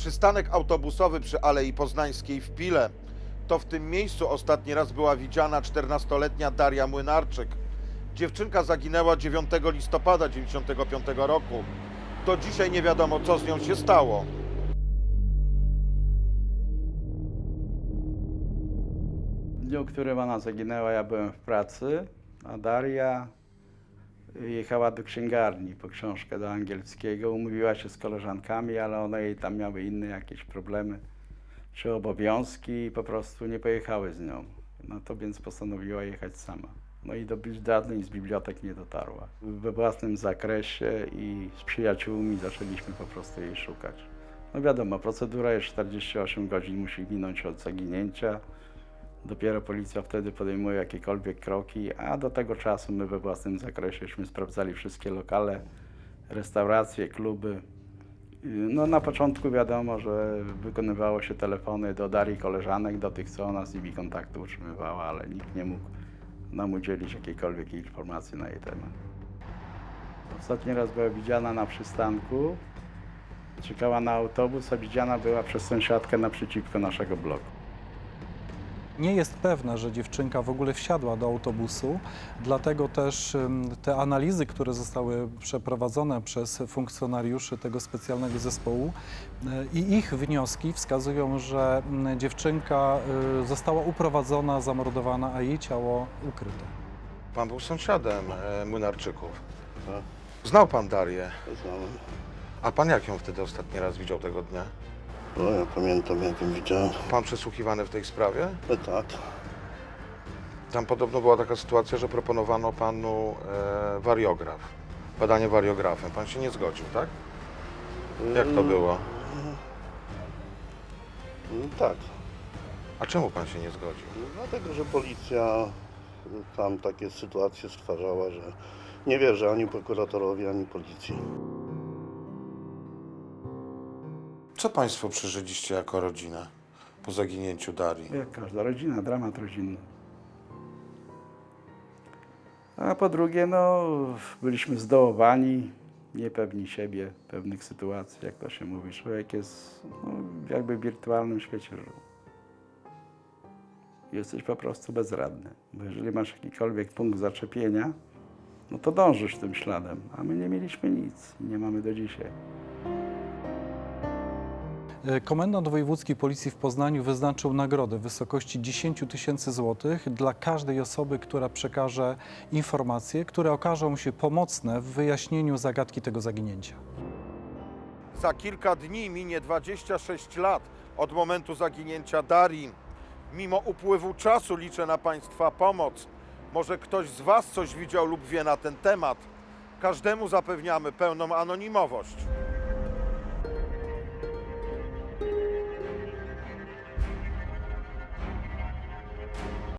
Przystanek autobusowy przy Alei Poznańskiej w Pile. To w tym miejscu ostatni raz była widziana 14-letnia Daria Młynarczyk. Dziewczynka zaginęła 9 listopada 1995 roku. Do dzisiaj nie wiadomo, co z nią się stało. W dniu, w którym ona zaginęła, ja byłem w pracy, a Daria jechała do księgarni po książkę do angielskiego. Umówiła się z koleżankami, ale one jej tam miały inne jakieś problemy czy obowiązki i po prostu nie pojechały z nią. No to więc postanowiła jechać sama. No i do żadnej z bibliotek nie dotarła. We własnym zakresie i z przyjaciółmi zaczęliśmy po prostu jej szukać. No wiadomo, procedura jest 48 godzin, musi minąć od zaginięcia. Dopiero policja wtedy podejmuje jakiekolwiek kroki, a do tego czasu my we własnym zakreseśmy sprawdzali wszystkie lokale, restauracje, kluby. No na początku wiadomo, że wykonywało się telefony do Darii koleżanek, do tych, co ona z nimi kontaktu utrzymywała, ale nikt nie mógł nam udzielić jakiejkolwiek informacji na jej temat. Ostatni raz była widziana na przystanku, czekała na autobus, a widziana była przez sąsiadkę naprzeciwko naszego bloku. Nie jest pewne, że dziewczynka w ogóle wsiadła do autobusu, dlatego też te analizy, które zostały przeprowadzone przez funkcjonariuszy tego specjalnego zespołu y, i ich wnioski wskazują, że mm, dziewczynka y, została uprowadzona, zamordowana, a jej ciało ukryte. Pan był sąsiadem e, Młynarczyków. Znał pan Darię. Znałem. A pan jak ją wtedy ostatni raz widział tego dnia? No ja pamiętam jak ją widziałem. Pan przesłuchiwany w tej sprawie? E, tak. Tam podobno była taka sytuacja, że proponowano panu e, wariograf. Badanie wariografem. Pan się nie zgodził, tak? Jak to było? Mm, Tak. A czemu pan się nie zgodził? No, Dlatego, że policja tam takie sytuacje stwarzała, że nie wierzy ani prokuratorowi, ani policji. Co państwo przeżyliście jako rodzina po zaginięciu Darii? Jak każda rodzina, dramat rodzinny. A po drugie, no, byliśmy zdołowani, niepewni siebie, pewnych sytuacji, jak to się mówi. Człowiek jest no, jakby w wirtualnym świecie żył. Jesteś po prostu bezradny, bo jeżeli masz jakikolwiek punkt zaczepienia, no to dążysz tym śladem, a my nie mieliśmy nic nie mamy do dzisiaj. Y, Komendant Wojewódzki Policji w Poznaniu wyznaczył nagrodę w wysokości 10 tysięcy złotych dla każdej osoby, która przekaże informacje, które okażą się pomocne w wyjaśnieniu zagadki tego zaginięcia. Za kilka dni minie 26 lat od momentu zaginięcia Darii. Mimo upływu czasu liczę na Państwa pomoc. Może ktoś z Was coś widział lub wie na ten temat. Każdemu zapewniamy pełną anonimowość.